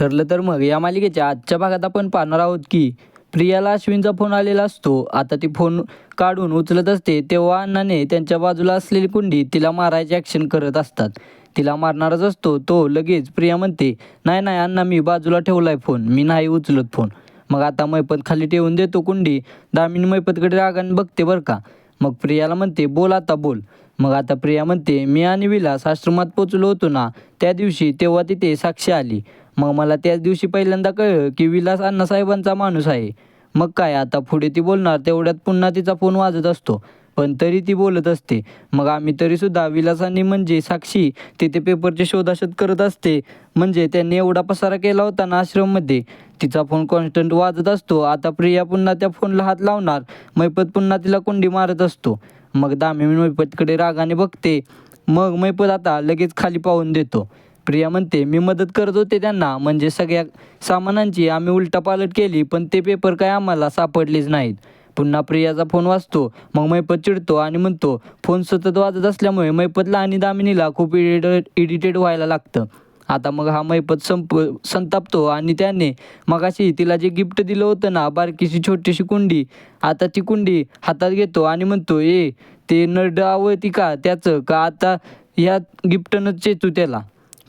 ठरलं तर मग. या मालिकेच्या आजच्या भागात आपण पाहणार आहोत की प्रियाला अश्विनचा फोन आलेला असतो. आता ती फोन काढून उचलत असते. तेव्हा अण्णाने त्यांच्या बाजूला असलेली कुंडी तिला मारायचे ॲक्शन करत असतात. तिला मारणारच असतो. तो लगेच प्रिया म्हणते नाही नाही अण्णा मी बाजूला ठेवलाय फोन. मी नाही उचलत फोन. मग आता मैपत खाली ठेवून देतो कुंडी. दामिनी मैपतकडे रागाने बघते बरं का. मग प्रियाला म्हणते बोल आता बोल. मग आता प्रिया म्हणते मी आणि विलास आश्रमात पोचलो होतो ना त्या दिवशी तेव्हा तिथे साक्षी आली. मग मला त्याच दिवशी पहिल्यांदा कळलं की विलास अण्णासाहेबांचा माणूस आहे. मग काय आता पुढे ती बोलणार तेवढ्यात पुन्हा तिचा फोन वाजत असतो. पण तरी ती बोलत असते. मग आम्ही तरीसुद्धा विलासांनी म्हणजे साक्षी तिथे पेपरचे शोधाशोध करत असते. म्हणजे त्यांनी एवढा पसारा केला होता ना आश्रममध्ये. तिचा फोन कॉन्स्टंट वाजत असतो. आता प्रिया पुन्हा त्या फोनला हात लावणार. मैपत पुन्हा तिला कुंडी मारत असतो. मग दामी मैपतकडे रागाने बघते. मग मैपत आता लगेच खाली पाहून देतो. प्रिया म्हणते मी मदत करत होते त्यांना म्हणजे सगळ्या सामानांची आम्ही उलटापालट केली पण ते पेपर काय आम्हाला सापडलेच नाहीत. पुन्हा प्रियाचा फोन वाजतो मग मैपत चिडतो आणि म्हणतो फोन सतत वाजत असल्यामुळे मैपतला आणि दामिनीला खूप इडिटेड इडिटेड व्हायला लागतं. आता मग हा मैपत संप संतापतो आणि त्याने मगाशी तिला जे गिफ्ट दिलं होतं ना बारकीशी छोटीशी कुंडी आता ती कुंडी हातात घेतो आणि म्हणतो ए ते नरड आवडती का त्याचं? का आता या गिफ्टनं चेचू त्याला?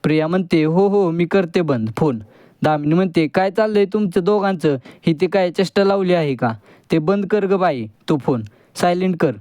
प्रिया म्हणते हो हो मी करते बंद फोन. दामिनी म्हणते काय चाललंय तुमचं दोघांचं? ही ते काय चेष्टा लावली आहे का? ते बंद कर ग बाई तो फोन. सायलेंट कर.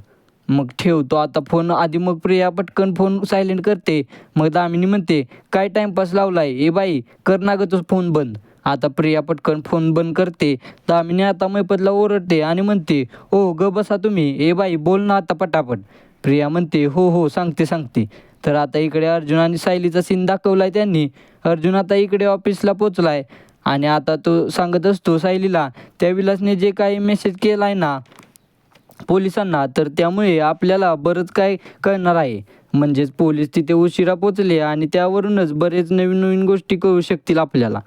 मग ठेवतो आता फोन. आधी मग प्रिया पटकन फोन सायलेंट करते. मग दामिनी म्हणते काय टाईमपास लावलाय? ए बाई कर ना ग तो फोन बंद. आता प्रिया पटकन फोन बंद करते. दामिनी आता मैपतला ओरडते आणि म्हणते ओ ग बसा तुम्ही. ए बाई बोल ना आता पटापट. प्रिया म्हणते हो हो सांगते सांगते. तर आता इकडे अर्जुन आणि सायलीचा सीन दाखवला आहे त्यांनी. अर्जुन आता इकडे ऑफिसला पोचला आहे आणि आता तो सांगत असतो सायलीला त्या विलासने जे काही मेसेज केला आहे ना पोलिसांना तर त्यामुळे आपल्याला बरंच काय कळणार आहे. म्हणजेच पोलीस तिथे उशिरा पोचले आणि त्यावरूनच बरेच नवीन नवीन गोष्टी कळू शकतील आपल्याला.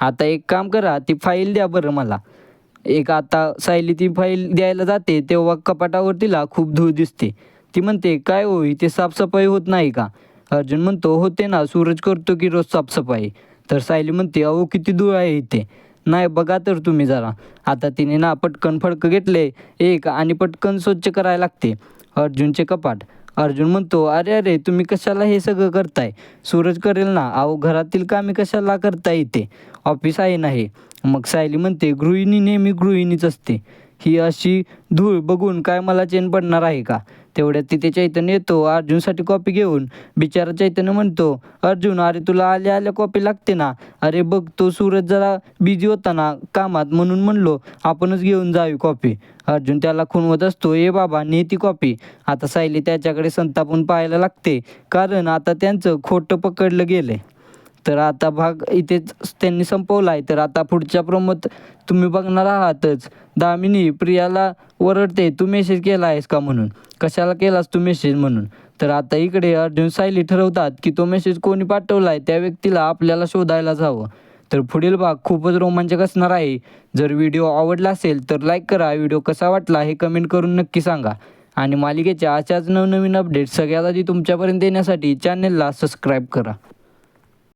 आता एक काम करा ती फाईल द्या बरं मला. एक आता सायली ती फाईल द्यायला जाते तेव्हा कपाटावर तिला खूप धूळ दिसते. ती म्हणते काय हो इथे साफसफाई होत नाही का? अर्जुन म्हणतो होते ना सूरज करतो की रोज साफसफाई. तर सायली म्हणते अहो किती धूळ आहे इथे. नाही बघा तर तुम्ही जरा. आता तिने ना पटकन फडकं घेतले एक आणि पटकन स्वच्छ करायला लागते. अर्जुनचे कपाट. अर्जुन म्हणतो अरे अरे तुम्ही कशाला हे सगळं करताय? सूरज करेल ना अहो घरातील कामे कशाला करताय इथे? ऑफिस आहे ना हे? मग सायली म्हणते गृहिणी नेहमी गृहिणीच असते. ही अशी धूळ बघून काय मला चेन पडणार आहे का? तेवढ्यात तिथे चैतन्य येतो अर्जुनसाठी कॉपी घेऊन. बिचारा चैतन्य म्हणतो अर्जुन अरे तुला आल्या आल्या कॉपी लागते ना? अरे बघ तो सूरज जरा बिझी होता ना कामात म्हणून म्हणलो आपणच घेऊन जावी कॉपी अर्जुन त्याला खुणवत असतो ए बाबा ने ती कॉपी आता सायली त्याच्याकडे संतापून पाहायला लागते कारण आता त्यांचं खोटं पकडलं गेलंय. तर आता भाग इथेच त्यांनी संपवला आहे तर आता पुढच्या प्रमोत तुम्ही बघणार आहातच. दामिनी प्रियाला ओरडते तू मेसेज केला आहेस का? म्हणून. कशाला केलास तू मेसेज म्हणून? तर आता इकडे अर्जुन सायली ठरवतात की तो मेसेज कोणी पाठवला आहे त्या व्यक्तीला आपल्याला शोधायला जावं तर पुढील भाग खूपच रोमांचक असणार आहे. जर व्हिडिओ आवडला असेल तर लाईक करा. व्हिडिओ कसा वाटला हे कमेंट करून नक्की सांगा. आणि मालिकेच्या अशाच नवनवीन अपडेट सगळ्यात आधी तुमच्यापर्यंत येण्यासाठी चॅनेलला सबस्क्राईब करा.